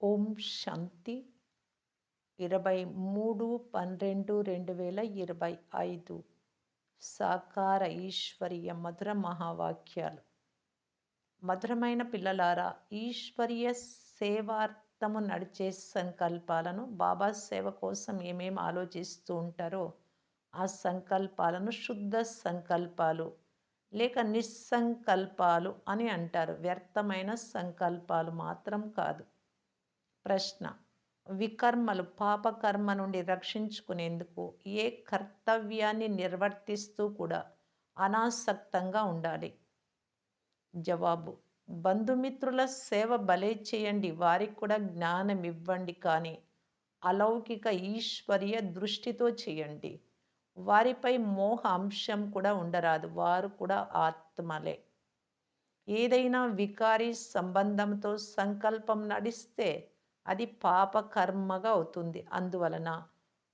ఓం శాంతి. ఇరవై మూడు పన్నెండు రెండు వేల ఇరవై ఐదు సాకార ఈశ్వరీయ మధుర మహావాక్యాలు. మధురమైన పిల్లలారా ఈశ్వరీయ సేవార్థము నడిచే సంకల్పాలను బాబా సేవ కోసం ఏమేమి ఆలోచిస్తూ ఉంటారో ఆ సంకల్పాలను శుద్ధ సంకల్పాలు లేక నిస్సంకల్పాలు అని అంటారు. వ్యర్థమైన సంకల్పాలు మాత్రం కాదు. ప్రశ్న. వికర్మలు పాపకర్మ నుండి రక్షించుకునేందుకు ఏ కర్తవ్యాన్ని నిర్వర్తిస్తూ కూడా అనాసక్తంగా ఉండాలి? జవాబు. బంధుమిత్రుల సేవ బలే చేయండి. వారికి కూడా జ్ఞానం ఇవ్వండి కానీ అలౌకిక ఈశ్వరీయ దృష్టితో చేయండి. వారిపై మోహ అంశం కూడా ఉండరాదు. వారు కూడా ఆత్మలే. ఏదైనా వికారి సంబంధంతో సంకల్పం నడిస్తే అది పాపకర్మగా అవుతుంది. అందువలన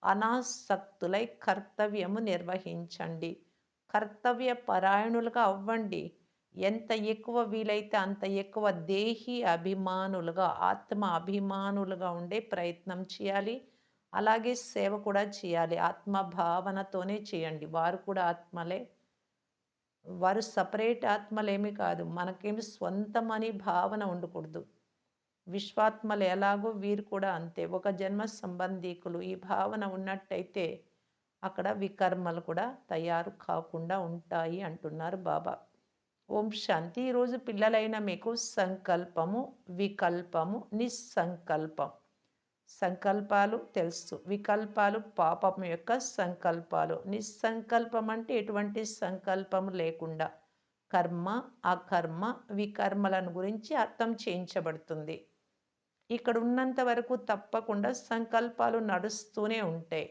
అనాసక్తులై కర్తవ్యము నిర్వహించండి. కర్తవ్య పరాయణులుగా అవ్వండి. ఎంత ఎక్కువ వీలైతే అంత ఎక్కువ దేహి అభిమానులుగా ఆత్మ అభిమానులుగా ఉండే ప్రయత్నం చేయాలి. అలాగే సేవ కూడా చేయాలి. ఆత్మ భావనతోనే చేయండి. వారు కూడా ఆత్మలే. వారు సపరేట్ ఆత్మలేమి కాదు. మనకేమి స్వంతమని భావన ఉండకూడదు. విశ్వాత్మలు ఎలాగో వీరు కూడా అంతే. ఒక జన్మ సంబంధీకులు ఈ భావన ఉన్నట్టయితే అక్కడ వికర్మలు కూడా తయారు కాకుండా ఉంటాయి అంటున్నారు బాబా. ఓం శాంతి. ఈరోజు పిల్లలైన మీకు సంకల్పము వికల్పము నిస్సంకల్పం. సంకల్పాలు తెలుసు. వికల్పాలు పాపం యొక్క సంకల్పాలు. నిస్సంకల్పం అంటే ఎటువంటి సంకల్పం లేకుండా కర్మ అకర్మ వికర్మలను గురించి అర్థం చేయించబడుతుంది. ఇక్కడ ఉన్నంత వరకు తప్పకుండా సంకల్పాలు నడుస్తూనే ఉంటాయి.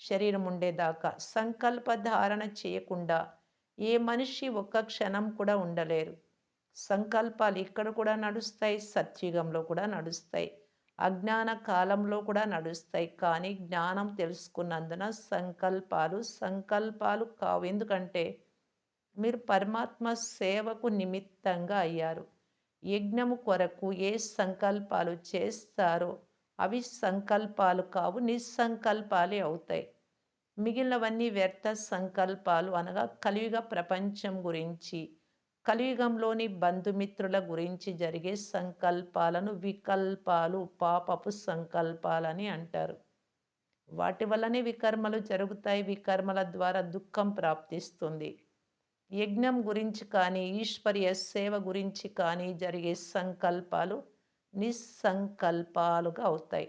శరీరం ఉండేదాకా సంకల్ప ధారణ చేయకుండా ఏ మనిషి ఒక్క క్షణం కూడా ఉండలేరు. సంకల్పాలు ఇక్కడ కూడా నడుస్తాయి సత్యుగంలో కూడా నడుస్తాయి అజ్ఞాన కాలంలో కూడా నడుస్తాయి. కానీ జ్ఞానం తెలుసుకున్నందున సంకల్పాలు సంకల్పాలు కావు. ఎందుకంటే మీరు పరమాత్మ సేవకు నిమిత్తంగా అయ్యారు. యజ్ఞము కొరకు ఏ సంకల్పాలు చేస్తారో అవి సంకల్పాలు కావు నిస్సంకల్పాలే అవుతాయి. మిగిలినవన్నీ వ్యర్థ సంకల్పాలు అనగా కలియుగ ప్రపంచం గురించి కలియుగంలోని బంధుమిత్రుల గురించి జరిగే సంకల్పాలను వికల్పాలు పాపపు సంకల్పాలని అంటారు. వాటి వల్లనే వికర్మలు జరుగుతాయి వికర్మల ద్వారా దుఃఖం ప్రాప్తిస్తుంది. యజ్ఞం గురించి కానీ ఈశ్వర్య సేవ గురించి కానీ జరిగే సంకల్పాలు నిస్సంకల్పాలుగా అవుతాయి.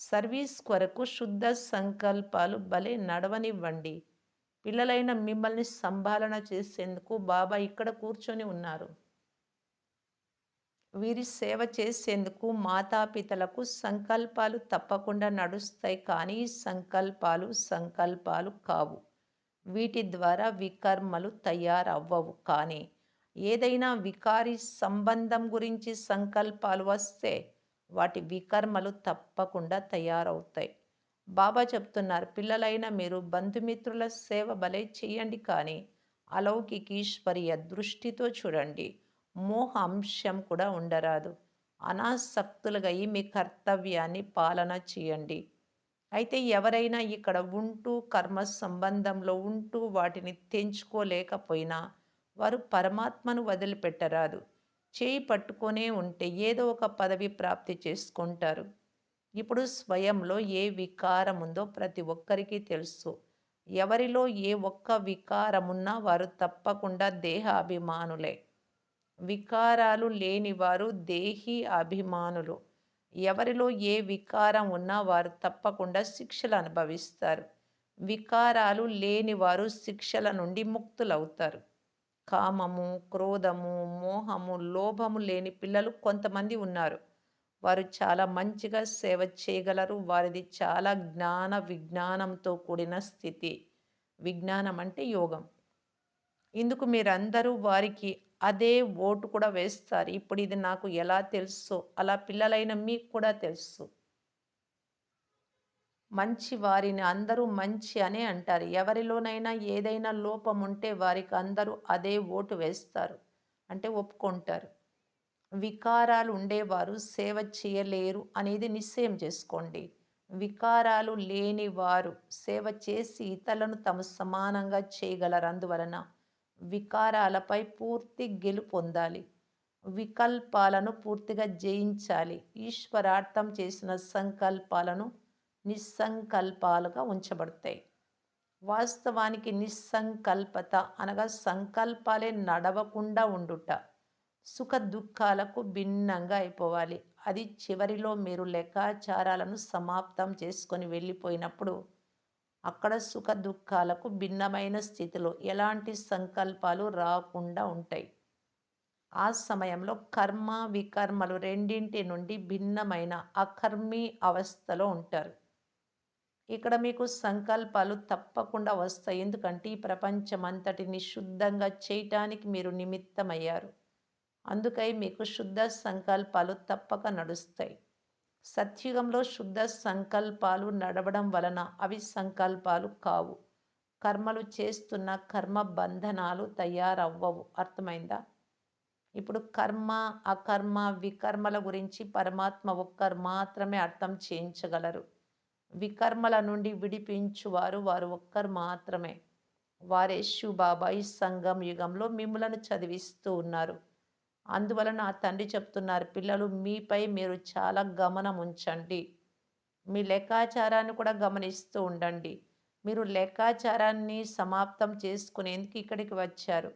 సర్వీస్ కొరకు శుద్ధ సంకల్పాలు భలే నడవనివ్వండి. పిల్లలైన మిమ్మల్ని సంభాలన చేసేందుకు బాబా ఇక్కడ కూర్చొని ఉన్నారు. వీరి సేవ చేసేందుకు మాతాపితలకు సంకల్పాలు తప్పకుండా నడుస్తాయి కానీ సంకల్పాలు సంకల్పాలు కావు. వీటి ద్వారా వికర్మలు తయారవ్వవు. కానీ ఏదైనా వికారి సంబంధం గురించి సంకల్పాలు వస్తే వాటి వికర్మలు తప్పకుండా తయారవుతాయి. బాబా చెప్తున్నారు పిల్లలైన మీరు బంధుమిత్రుల సేవ భలే చేయండి కానీ అలౌకిక ఈశ్వరీయ దృష్టితో చూడండి. మోహ అంశం కూడా ఉండరాదు. అనాసక్తులుగా మీ కర్తవ్యాన్ని పాలన చేయండి. అయితే ఎవరైనా ఇక్కడ ఉంటూ కర్మ సంబంధంలో ఉంటూ వాటిని తెంచుకోలేకపోయినా వారు పరమాత్మను వదిలిపెట్టరాదు. చేయి పట్టుకొనే ఉంటే ఏదో ఒక పదవి ప్రాప్తి చేసుకుంటారు. ఇప్పుడు స్వయంలో ఏ వికారం ఉందో ప్రతి ఒక్కరికి తెలుసు. ఎవరిలో ఏ ఒక్క వికారమున్నా వారు తప్పకుండా దేహ అభిమానులే వికారాలు లేనివారు దేహి అభిమానులు. ఎవరిలో ఏ వికారం ఉన్నా వారు తప్పకుండా శిక్షలు అనుభవిస్తారు. వికారాలు లేని వారు శిక్షల నుండి ముక్తులవుతారు. కామము క్రోధము మోహము లోభము లేని పిల్లలు కొంతమంది ఉన్నారు. వారు చాలా మంచిగా సేవ చేయగలరు. వారిది చాలా జ్ఞాన విజ్ఞానంతో కూడిన స్థితి. విజ్ఞానం అంటే యోగం. ఇందుకు మీరందరూ వారికి అదే ఓటు కూడా వేస్తారు. ఇప్పుడు ఇది నాకు ఎలా తెలుసు? అలా పిల్లలైన మీకు కూడా తెలుసు. మంచి వారిని అందరూ మంచి అనే అంటారు. ఎవరిలోనైనా ఏదైనా లోపం ఉంటే వారికి అందరూ అదే ఓటు వేస్తారు. అంటే ఒప్పుకుంటారు. వికారాలు ఉండేవారు సేవ చేయలేరు అనేది నిశ్చయం చేసుకోండి. వికారాలు లేని వారు సేవ చేసి ఇతరులను తమ సమానంగా చేయగలరు. అందువలన వికారాలపై పూర్తి గెలుపొందాలి. వికల్పాలను పూర్తిగా జయించాలి. ఈశ్వరార్థం చేసిన సంకల్పాలను నిస్సంకల్పాలుగా ఉంచబడతాయి. వాస్తవానికి నిస్సంకల్పత అనగా సంకల్పాలే నడవకుండా ఉండుట. సుఖ దుఃఖాలకు భిన్నంగా అయిపోవాలి. అది చివరిలో మీరు లెక్కాచారాలను సమాప్తం చేసుకొని వెళ్ళిపోయినప్పుడు అక్కడ సుఖ దుఃఖాలకు భిన్నమైన స్థితిలో ఎలాంటి సంకల్పాలు రాకుండా ఉంటాయి? ఆ సమయంలో కర్మ వికర్మలు రెండింటి నుండి భిన్నమైన అకర్మీ అవస్థలో ఉంటారు. ఇక్కడ మీకు సంకల్పాలు తప్పకుండా వస్తాయి. ఎందుకంటే ఈ ప్రపంచం అంతటిని శుద్ధంగా చేయటానికి మీరు నిమిత్తమయ్యారు. అందుకై మీకు శుద్ధ సంకల్పాలు తప్పక నడుస్తాయి. సత్యుగంలో శుద్ధ సంకల్పాలు నడవడం వలన అవి సంకల్పాలు కావు. కర్మలు చేస్తున్న కర్మ బంధనాలు తయారవ్వవు. అర్థమైందా? ఇప్పుడు కర్మ అకర్మ వికర్మల గురించి పరమాత్మ ఒక్కరు మాత్రమే అర్థం చేయించగలరు. వికర్మల నుండి విడిపించువారు వారు ఒక్కరు మాత్రమే. వారే శివబాబాయి సంగం యుగంలో మిమ్మలను చదివిస్తూ ఉన్నారు. అందువలన ఆ తండ్రి చెప్తున్నారు పిల్లలు మీపై మీరు చాలా గమనం ఉంచండి. మీ లెక్కాచారాన్ని కూడా గమనిస్తూ ఉండండి. మీరు లెక్కాచారాన్ని సమాప్తం చేసుకునేందుకు ఇక్కడికి వచ్చారు.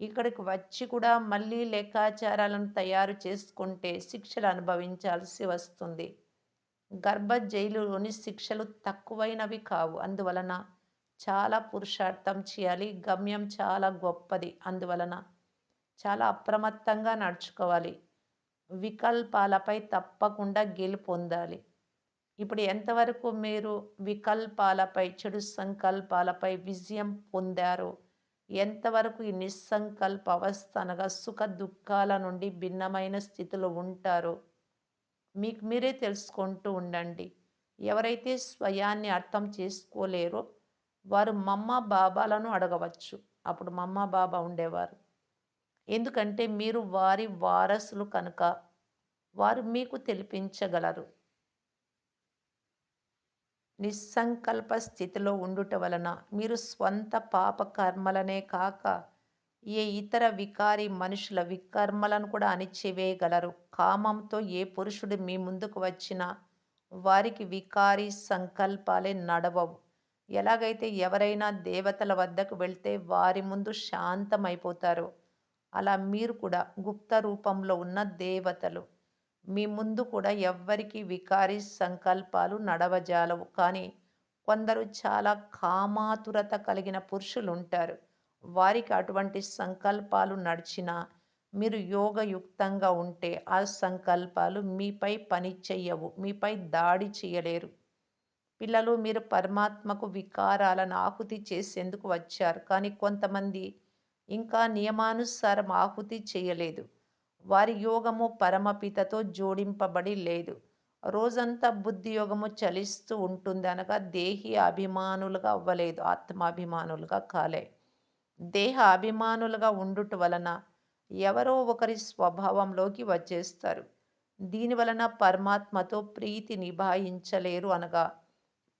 ఇక్కడికి వచ్చి కూడా మళ్ళీ లెక్కాచారాలను తయారు చేసుకుంటే శిక్షలు అనుభవించాల్సి వస్తుంది. గర్భ జైలులోని శిక్షలు తక్కువైనవి కావు. అందువలన చాలా పురుషార్థం చేయాలి. గమ్యం చాలా గొప్పది. అందువలన చాలా అప్రమత్తంగా నడుచుకోవాలి. వికల్పాలపై తప్పకుండా గెలుపొందాలి ఇప్పుడు ఎంతవరకు మీరు వికల్పాలపై చెడు సంకల్పాలపై విజయం పొందారో ఎంతవరకు ఈ నిస్సంకల్ప అవస్థ అనగా సుఖ దుఃఖాల నుండి భిన్నమైన స్థితిలో ఉంటారో మీకు మీరే తెలుసుకుంటూ ఉండండి. ఎవరైతే స్వయాన్ని అర్థం చేసుకోలేరో వారు మమ్మ బాబాలను అడగవచ్చు. అప్పుడు మమ్మ బాబా ఉండేవారు. ఎందుకంటే మీరు వారి వారసులు కనుక వారు మీకు తెలిపించగలరు. నిస్సంకల్ప స్థితిలో ఉండుట వలన మీరు స్వంత పాప కర్మలనే కాక ఏ ఇతర వికారి మనుషుల వికర్మలను కూడా అణిచివేయగలరు. కామంతో ఏ పురుషుడు మీ ముందుకు వచ్చినా వారికి వికారి సంకల్పాలే నడవవు. ఎలాగైతే ఎవరైనా దేవతల వద్దకు వెళ్తే వారి ముందు శాంతమైపోతారు. అలా మీరు కూడా గుప్త రూపంలో ఉన్న దేవతలు. మీ ముందు కూడా ఎవ్వరికి వికారి సంకల్పాలు నడవజాలవు. కానీ కొందరు చాలా కామాతురత కలిగిన పురుషులు ఉంటారు వారికి అటువంటి సంకల్పాలు నడిచినా మీరు యోగయుక్తంగా ఉంటే ఆ సంకల్పాలు మీపై పని చెయ్యవు మీపై దాడి చేయలేరు పిల్లలు మీరు పరమాత్మకు వికారాలను ఆహుతి చేసేందుకు వచ్చారు. కానీ కొంతమంది ఇంకా నియమానుసారం ఆహుతి చేయలేదు. వారి యోగము పరమపితతో జోడింపబడి లేదు. రోజంతా బుద్ధి యోగము చలిస్తూ ఉంటుంది అనగా దేహి అభిమానులుగా అవ్వలేదు ఆత్మాభిమానులుగా కాలే. దేహ అభిమానులుగా ఉండుట వలన ఎవరో ఒకరి స్వభావంలోకి వచ్చేస్తారు. దీని వలన పరమాత్మతో ప్రీతి నిభాయించలేరు అనగా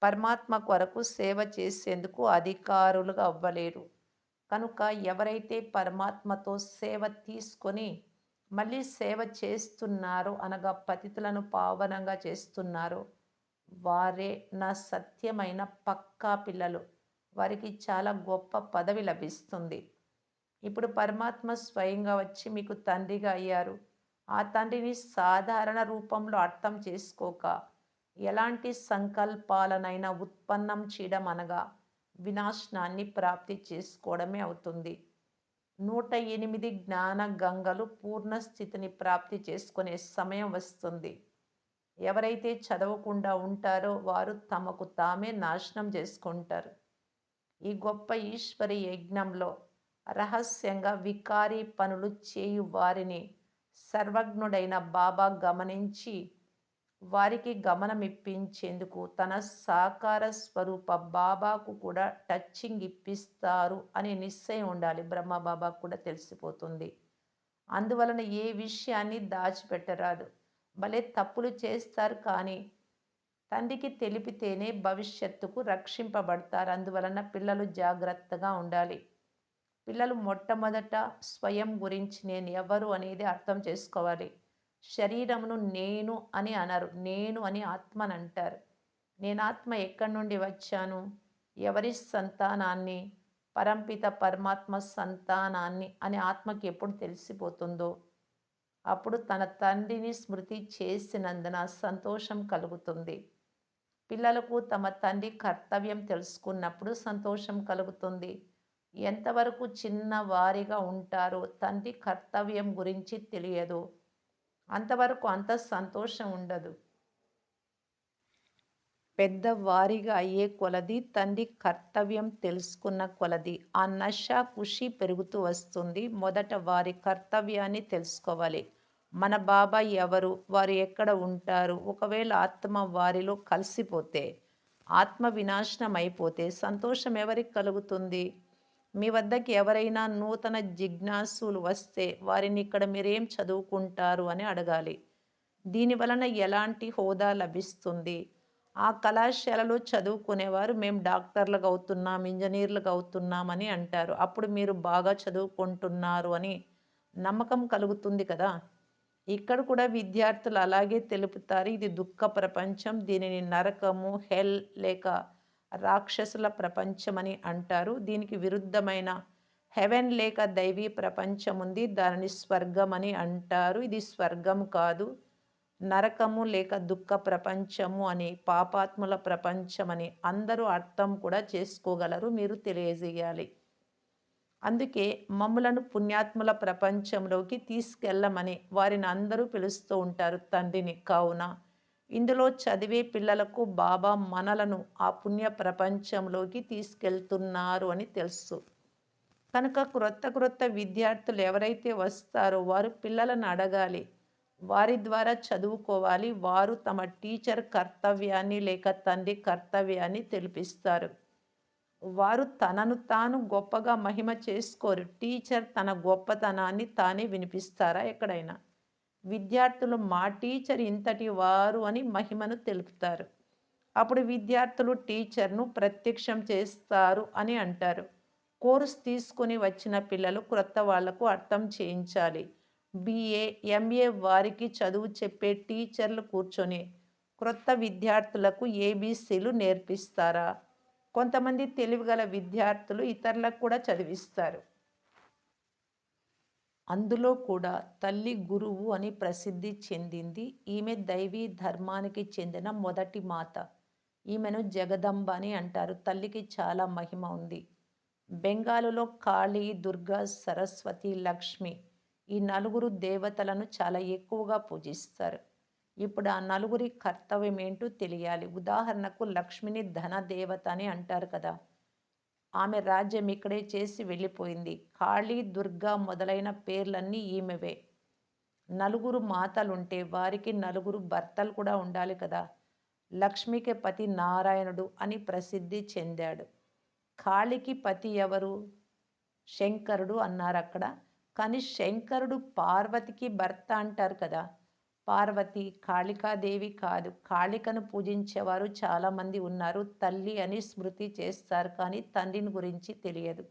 పరమాత్మ కొరకు సేవ చేసేందుకు అధికారులుగా అవ్వలేరు. కనుక ఎవరైతే పరమాత్మతో సేవ తీసుకొని మళ్ళీ సేవ చేస్తున్నారో అనగా పతితులను పావనంగా చేస్తున్నారో వారే నా సత్యమైన పక్కా పిల్లలు. వారికి చాలా గొప్ప పదవి లభిస్తుంది. ఇప్పుడు పరమాత్మ స్వయంగా వచ్చి మీకు తండ్రిగా అయ్యారు. ఆ తండ్రిని సాధారణ రూపంలో అర్థం చేసుకోక ఎలాంటి సంకల్పాలనైనా ఉత్పన్నం చేయడం అనగా వినాశనాన్ని ప్రాప్తి చేసుకోవడమే అవుతుంది. నూట ఎనిమిది జ్ఞాన గంగలు పూర్ణ స్థితిని ప్రాప్తి చేసుకునే సమయం వస్తుంది. ఎవరైతే చదవకుండా ఉంటారో వారు తమకు తామే నాశనం చేసుకుంటారు. ఈ గొప్ప ఈశ్వరి యజ్ఞంలో రహస్యంగా వికారీ పనులు చేయు వారిని సర్వజ్ఞుడైన బాబా గమనించి వారికి గమనమిప్పించేందుకు తన సాకార స్వరూప బాబాకు కూడా టచ్చింగ్ ఇప్పిస్తారు అనే నిశ్చయం ఉండాలి. బ్రహ్మ బాబాకు కూడా తెలిసిపోతుంది. అందువలన ఏ విషయాన్ని దాచిపెట్టరాదు. భలే తప్పులు చేస్తారు కానీ తండ్రికి తెలిపితేనే భవిష్యత్తుకు రక్షింపబడతారు. అందువలన పిల్లలు జాగ్రత్తగా ఉండాలి. పిల్లలు మొట్టమొదట స్వయం గురించి నేను ఎవరు అనేది అర్థం చేసుకోవాలి. శరీరమును నేను అని అనరు. నేను అని ఆత్మని అంటారు నేను ఆత్మ ఎక్కడి నుండి వచ్చాను? ఎవరి సంతానాన్ని? పరంపిత పరమాత్మ సంతానాన్ని అని ఆత్మకి ఎప్పుడు తెలిసిపోతుందో? అప్పుడు తన తండ్రిని స్మృతి చేసినందున సంతోషం కలుగుతుంది. పిల్లలకు తమ తండ్రి కర్తవ్యం తెలుసుకున్నప్పుడు సంతోషం కలుగుతుంది. ఎంతవరకు చిన్న వారిగా ఉంటారో తండ్రి కర్తవ్యం గురించి తెలియదు. అంతవరకు అంత సంతోషం ఉండదు. పెద్దవారిగా అయ్యే కొలది తండ్రి కర్తవ్యం తెలుసుకున్న కొలది. ఆ నష ఖుషి పెరుగుతూ వస్తుంది. మొదట వారి కర్తవ్యాన్ని తెలుసుకోవాలి. మన బాబా ఎవరు? వారు ఎక్కడ ఉంటారు? ఒకవేళ ఆత్మ వారిలో కలిసిపోతే ఆత్మ వినాశనం అయిపోతే సంతోషం ఎవరికి కలుగుతుంది? మీ వద్దకి ఎవరైనా నూతన జిజ్ఞాసులు వస్తే వారిని ఇక్కడ మీరేం చదువుకుంటారు అని అడగాలి. దీని వలన ఎలాంటి హోదా లభిస్తుంది? ఆ కళాశాలలో చదువుకునేవారు మేము డాక్టర్లుగా అవుతున్నాం ఇంజనీర్లుగా అవుతున్నామని అంటారు. అప్పుడు మీరు బాగా చదువుకుంటున్నారు అని నమ్మకం కలుగుతుంది కదా? ఇక్కడ కూడా విద్యార్థులు అలాగే తెలుపుతారు. ఇది దుఃఖ ప్రపంచం. దీనిని నరకము హెల్ లేక రాక్షసుల ప్రపంచం అని అంటారు. దీనికి విరుద్ధమైన హెవెన్ లేక దైవీ ప్రపంచం ఉంది. దానిని స్వర్గం అని అంటారు. ఇది స్వర్గం కాదు. నరకము లేక దుఃఖ ప్రపంచము అని పాపాత్ముల ప్రపంచమని అందరూ అర్థం కూడా చేసుకోగలరు. మీరు తెలియజేయాలి. అందుకే మమ్ములను పుణ్యాత్ముల ప్రపంచంలోకి తీసుకెళ్ళమని వారిని అందరూ పిలుస్తూ ఉంటారు. తండ్రిని కావున ఇందులో చదివే పిల్లలకు బాబా మనలను ఆ పుణ్య ప్రపంచంలోకి తీసుకెళ్తున్నారు అని తెలుసు. కనుక క్రొత్త క్రొత్త విద్యార్థులు ఎవరైతే వస్తారో వారు పిల్లలను అడగాలి. వారి ద్వారా చదువుకోవాలి. వారు తమ టీచర్ కర్తవ్యాన్ని లేక తండ్రి కర్తవ్యాన్ని తెలిపిస్తారు. వారు తనను తాను గొప్పగా మహిమ చేసుకోరు. టీచర్ తన గొప్పతనాన్ని తానే వినిపిస్తారా ఎక్కడైనా? విద్యార్థులు మా టీచర్ ఇంతటి వారు అని మహిమను తెలుపుతారు. అప్పుడు విద్యార్థులు టీచర్ను ప్రత్యక్షం చేస్తారు అని అంటారు. కోర్స్ తీసుకుని వచ్చిన పిల్లలు క్రొత్త వాళ్ళకు అర్థం చేయించాలి. బిఏ ఎంఏ వారికి చదువు చెప్పే టీచర్లు కూర్చొని క్రొత్త విద్యార్థులకు ఏబీసీలు నేర్పిస్తారా? కొంతమంది తెలివిగల విద్యార్థులు ఇతరులకు కూడా చదివిస్తారు. అందులో కూడా తల్లి గురువు అని ప్రసిద్ధి చెందింది. ఈమె దైవీ ధర్మానికి చెందిన మొదటి మాత. ఈమెను జగదంబ అని అంటారు. తల్లికి చాలా మహిమ ఉంది. బెంగాలులో కాళీ దుర్గా సరస్వతి లక్ష్మి ఈ నలుగురు దేవతలను చాలా ఎక్కువగా పూజిస్తారు. ఇప్పుడు ఆ నలుగురి కర్తవ్యం ఏంటో తెలియాలి. ఉదాహరణకు లక్ష్మిని ధన దేవత అని అంటారు కదా. ఆమె రాజ్యం ఇక్కడే చేసి వెళ్ళిపోయింది. కాళీ దుర్గా మొదలైన పేర్లన్నీ ఈమెవే. నలుగురు మాతలుంటే వారికి నలుగురు భర్తలు కూడా ఉండాలి కదా. లక్ష్మికి పతి నారాయణుడు అని ప్రసిద్ధి చెందాడు. కాళికి పతి ఎవరు? శంకరుడు అన్నారు అక్కడ కానీ శంకరుడు పార్వతికి భర్త అంటారు కదా. పార్వతి కాళికాదేవి కాదు. కాళికను పూజించేవారు చాలామంది ఉన్నారు. తల్లి అని స్మృతి చేస్తారు కానీ తండ్రిని గురించి తెలియదు.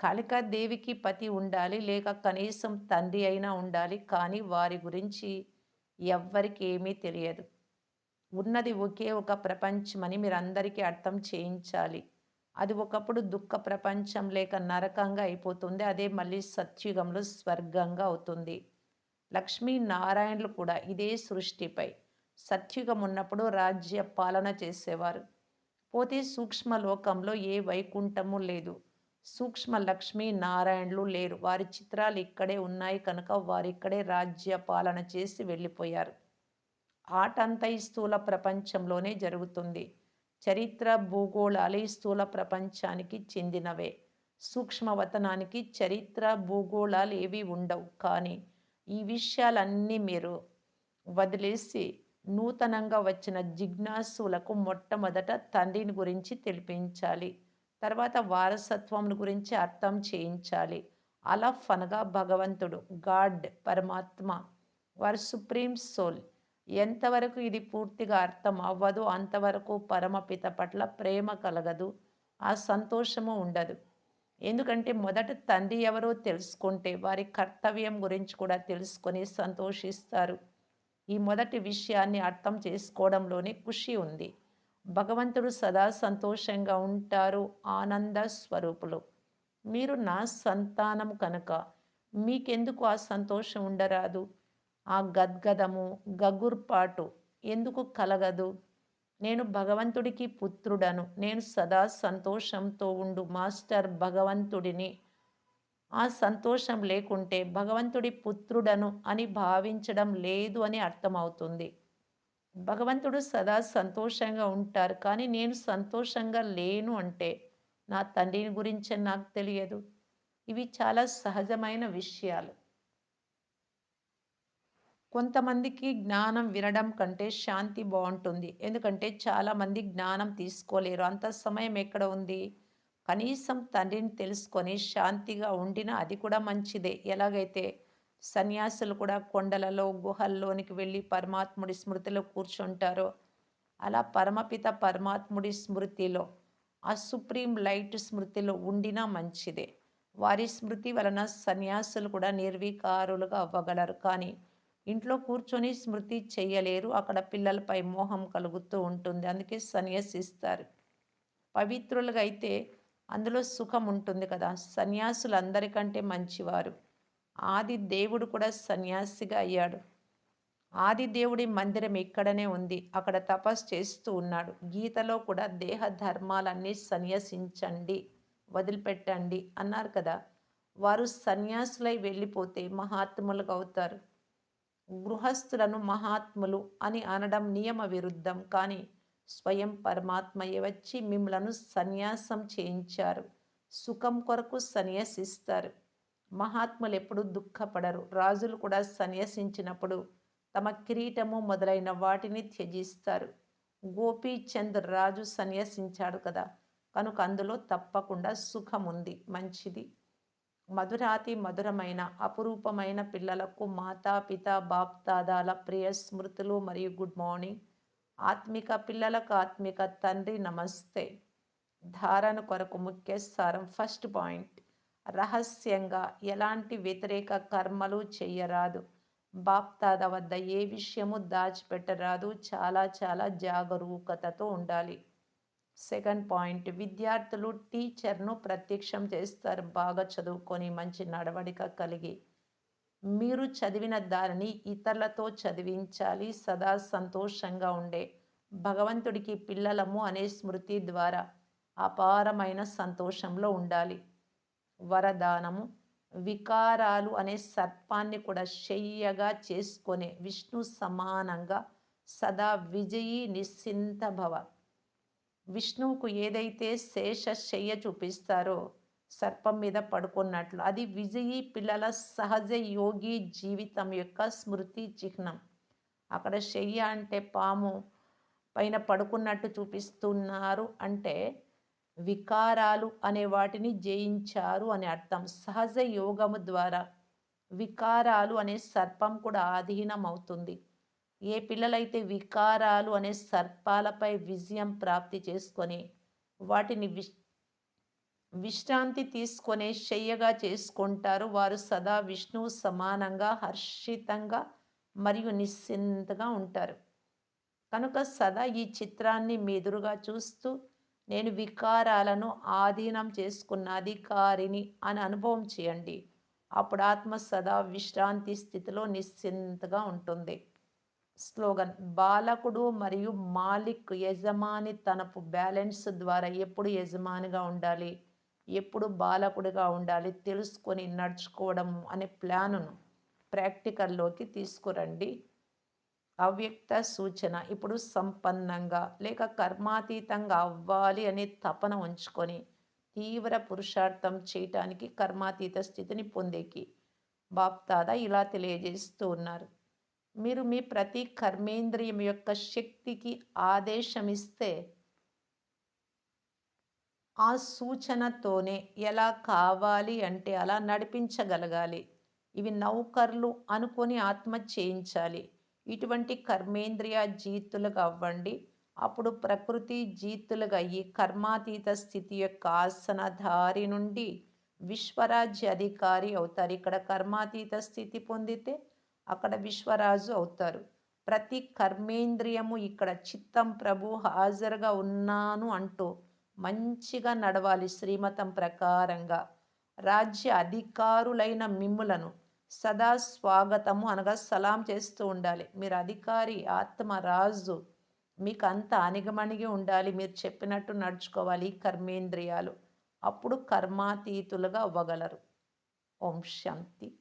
కాళికాదేవికి పతి ఉండాలి లేక కనీసం తండ్రి అయినా ఉండాలి కానీ వారి గురించి ఎవ్వరికి ఏమీ తెలియదు. ఉన్నది ఒకే ఒక ప్రపంచమని మీరందరికీ అర్థం చేయించాలి. అది ఒకప్పుడు దుఃఖ ప్రపంచం లేక నరకంగా అయిపోతుంది. అదే మళ్ళీ సత్యుగంలో స్వర్గంగా అవుతుంది. లక్ష్మీనారాయణులు కూడా ఇదే సృష్టిపై సత్యుగం ఉన్నప్పుడు రాజ్య పాలన చేసేవారు. పోతే సూక్ష్మ లోకంలో ఏ వైకుంఠము లేదు. సూక్ష్మ లక్ష్మీ నారాయణులు లేరు. వారి చిత్రాలు ఇక్కడే ఉన్నాయి కనుక వారిక్కడే రాజ్య పాలన చేసి వెళ్ళిపోయారు. ఆటంతా ఈ స్థూల ప్రపంచంలోనే జరుగుతుంది. చరిత్ర భూగోళాలు ఈ స్థూల ప్రపంచానికి చెందినవే. సూక్ష్మవతనానికి చరిత్ర భూగోళాలు ఏవి ఉండవు. కానీ ఈ విషయాలన్నీ మీరు వదిలేసి నూతనంగా వచ్చిన జిజ్ఞాసులకు మొట్టమొదట తండ్రిని గురించి తెలిపించాలి. తర్వాత వారసత్వం గురించి అర్థం చేయించాలి. అలఫ్ అనగా భగవంతుడు గాడ్ పరమాత్మ వారి సుప్రీం సోల్ ఎంతవరకు ఇది పూర్తిగా అర్థం అవ్వదు అంతవరకు పరమపిత పట్ల ప్రేమ కలగదు ఆ సంతోషము ఉండదు. ఎందుకంటే మొదట తండ్రి ఎవరో తెలుసుకుంటే వారి కర్తవ్యం గురించి కూడా తెలుసుకొని సంతోషిస్తారు. ఈ మొదటి విషయాన్ని అర్థం చేసుకోవడంలోనే ఖుషి ఉంది. భగవంతుడు సదా సంతోషంగా ఉంటారు ఆనంద స్వరూపులు. మీరు నా సంతానం కనుక మీకెందుకు ఆ సంతోషం ఉండరాదు? ఆ గద్గదము గగుర్పాటు ఎందుకు కలగదు? నేను భగవంతుడికి పుత్రుడను. నేను సదా సంతోషంతో ఉండు మాస్టర్ భగవంతుడిని. ఆ సంతోషం లేకుంటే భగవంతుడి పుత్రుడను అని భావించడం లేదు అని అర్థమవుతుంది. భగవంతుడు సదా సంతోషంగా ఉంటారు కానీ నేను సంతోషంగా లేను అంటే నా తండ్రిని గురించి నాకు తెలియదు. ఇవి చాలా సహజమైన విషయాలు. కొంతమందికి జ్ఞానం వినడం కంటే శాంతి బాగుంటుంది. ఎందుకంటే చాలామంది జ్ఞానం తీసుకోలేరు. అంత సమయం ఎక్కడ ఉంది? కనీసం తండ్రిని తెలుసుకొని శాంతిగా ఉండినా అది కూడా మంచిదే. ఎలాగైతే సన్యాసులు కూడా కొండలలో గుహల్లోనికి వెళ్ళి పరమాత్ముడి స్మృతిలో కూర్చుంటారో అలా పరమపిత పరమాత్ముడి స్మృతిలో ఆ సుప్రీం లైట్ స్మృతిలో ఉండినా మంచిదే. వారి స్మృతి వలన సన్యాసులు కూడా నిర్వికారులుగా అవ్వగలరు. కానీ ఇంట్లో కూర్చొని స్మృతి చెయ్యలేరు అక్కడ పిల్లలపై మోహం కలుగుతూ ఉంటుంది. అందుకే సన్యాసిస్తారు. పవిత్రులుగా అయితే అందులో సుఖం ఉంటుంది కదా. సన్యాసులు అందరికంటే మంచివారు. ఆది దేవుడు కూడా సన్యాసిగా అయ్యాడు. ఆది దేవుడి మందిరం ఇక్కడనే ఉంది. అక్కడ తపస్సు చేస్తూ ఉన్నాడు. గీతలో కూడా దేహ ధర్మాలన్నీ సన్యాసించండి వదిలిపెట్టండి అన్నారు కదా. వారు సన్యాసులై వెళ్ళిపోతే మహాత్ములుగా అవుతారు. గృహస్థులను మహాత్ములు అని అనడం నియమ విరుద్ధం కానీ స్వయం పరమాత్మయ్య వచ్చి మిమ్మలను సన్యాసం చేయించారు. సుఖం కొరకు సన్యాసిస్తారు. మహాత్ములు ఎప్పుడు దుఃఖపడరు. రాజులు కూడా సన్యాసించినప్పుడు తమ కిరీటము మొదలైన వాటిని త్యజిస్తారు. గోపీచంద్ రాజు సన్యాసించాడు కదా. కనుక అందులో తప్పకుండా సుఖం ఉంది మంచిది. మధురాతి మధురమైన అపురూపమైన పిల్లలకు మాతా పిత బాప్తాదాల ప్రియ స్మృతులు మరియు గుడ్ మార్నింగ్. ఆత్మిక పిల్లలకు ఆత్మిక తండ్రి నమస్తే. ధారణ కొరకు ముఖ్య సారం ఫస్ట్ పాయింట్. రహస్యంగా ఎలాంటి వ్యతిరేక కర్మలు చేయరాదు బాప్తాద వద్ద ఏ విషయము దాచిపెట్టరాదు. చాలా చాలా జాగరూకతతో ఉండాలి. Second point. విద్యార్థులు టీచర్ను ప్రత్యక్షం చేస్తారు. బాగా చదువుకొని మంచి నడవడిక కలిగి మీరు చదివిన దానిని ఇతరులతో చదివించాలి. సదా సంతోషంగా ఉండే భగవంతుడికి పిల్లలము అనే స్మృతి ద్వారా అపారమైన సంతోషంలో ఉండాలి. వరదానము వికారాలు అనే సర్పాన్ని కూడా శయ్యగా చేసుకునే విష్ణు సమానంగా సదా విజయీ నిశ్చింత భవ విష్ణువుకు ఏదైతే శేష శయ్య చూపిస్తారో సర్పం మీద పడుకున్నట్లు. అది విజయీ పిల్లల సహజ యోగి జీవితం యొక్క స్మృతి చిహ్నం. అక్కడ శయ్య అంటే పాము పైన పడుకున్నట్టు చూపిస్తున్నారు అంటే వికారాలు అనే వాటిని జయించారు అని అర్థం. సహజ యోగము ద్వారా వికారాలు అనే సర్పం కూడా ఆధీనం అవుతుంది ఏ పిల్లలైతే వికారాలు అనే సర్పాలపై విజయం ప్రాప్తి చేసుకొని వాటిని విష్ విశ్రాంతి తీసుకునే శయ్యగా చేసుకుంటారు వారు సదా విష్ణువు సమానంగా హర్షితంగా మరియు నిశ్చింతగా ఉంటారు. కనుక సదా ఈ చిత్రాన్ని మెదురుగా చూస్తూ నేను వికారాలను ఆధీనం చేసుకున్న అధికారిని అని అనుభవం చేయండి. అప్పుడు ఆత్మ సదా విశ్రాంతి స్థితిలో నిశ్చింతగా ఉంటుంది. స్లోగన్. బాలకుడు మరియు మాలిక్ యజమాని తనపు బ్యాలెన్స్ ద్వారా ఎప్పుడు యజమానిగా ఉండాలి? ఎప్పుడు బాలకుడిగా ఉండాలి? తెలుసుకొని నడుచుకోవడం అనే ప్లానును ప్రాక్టికల్లోకి తీసుకురండి. అవ్యక్త సూచన. ఇప్పుడు సంపన్నంగా లేక కర్మాతీతంగా అవ్వాలి అనే తపన ఉంచుకొని తీవ్ర పురుషార్థం చేయటానికి కర్మాతీత స్థితిని పొందేకి బాప్తాద ఇలా తెలియజేస్తూ ఉన్నారు. మీరు మీ ప్రతి కర్మేంద్రియం యొక్క శక్తికి ఆదేశమిస్తే ఆ సూచనతోనే ఎలా కావాలి అంటే అలా నడిపించగలగాలి. ఇవి నౌకర్లు అనుకొని ఆత్మ చేయించాలి. ఇటువంటి కర్మేంద్రియ జీతులుగా అవ్వండి. అప్పుడు ప్రకృతి జీతులుగా అయ్యి కర్మాతీత స్థితి యొక్క ఆసనధారి నుండి విశ్వరాజ్య అధికారి అవుతారు. ఇక్కడ కర్మాతీత స్థితి పొందితే అక్కడ విశ్వరాజు అవుతారు. ప్రతి కర్మేంద్రియము ఇక్కడ చిత్తం ప్రభు హాజరుగా ఉన్నాను అంటూ మంచిగా నడవాలి శ్రీమతం ప్రకారంగా. రాజ్య అధికారులైన మిమ్ములను సదా స్వాగతము అనగా సలాం చేస్తూ ఉండాలి. మీరు అధికారి ఆత్మ రాజు మీకు అంత అణిగమణిగి ఉండాలి. మీరు చెప్పినట్టు నడుచుకోవాలి కర్మేంద్రియాలు. అప్పుడు కర్మాతీతులుగా అవ్వగలరు. ఓం శాంతి.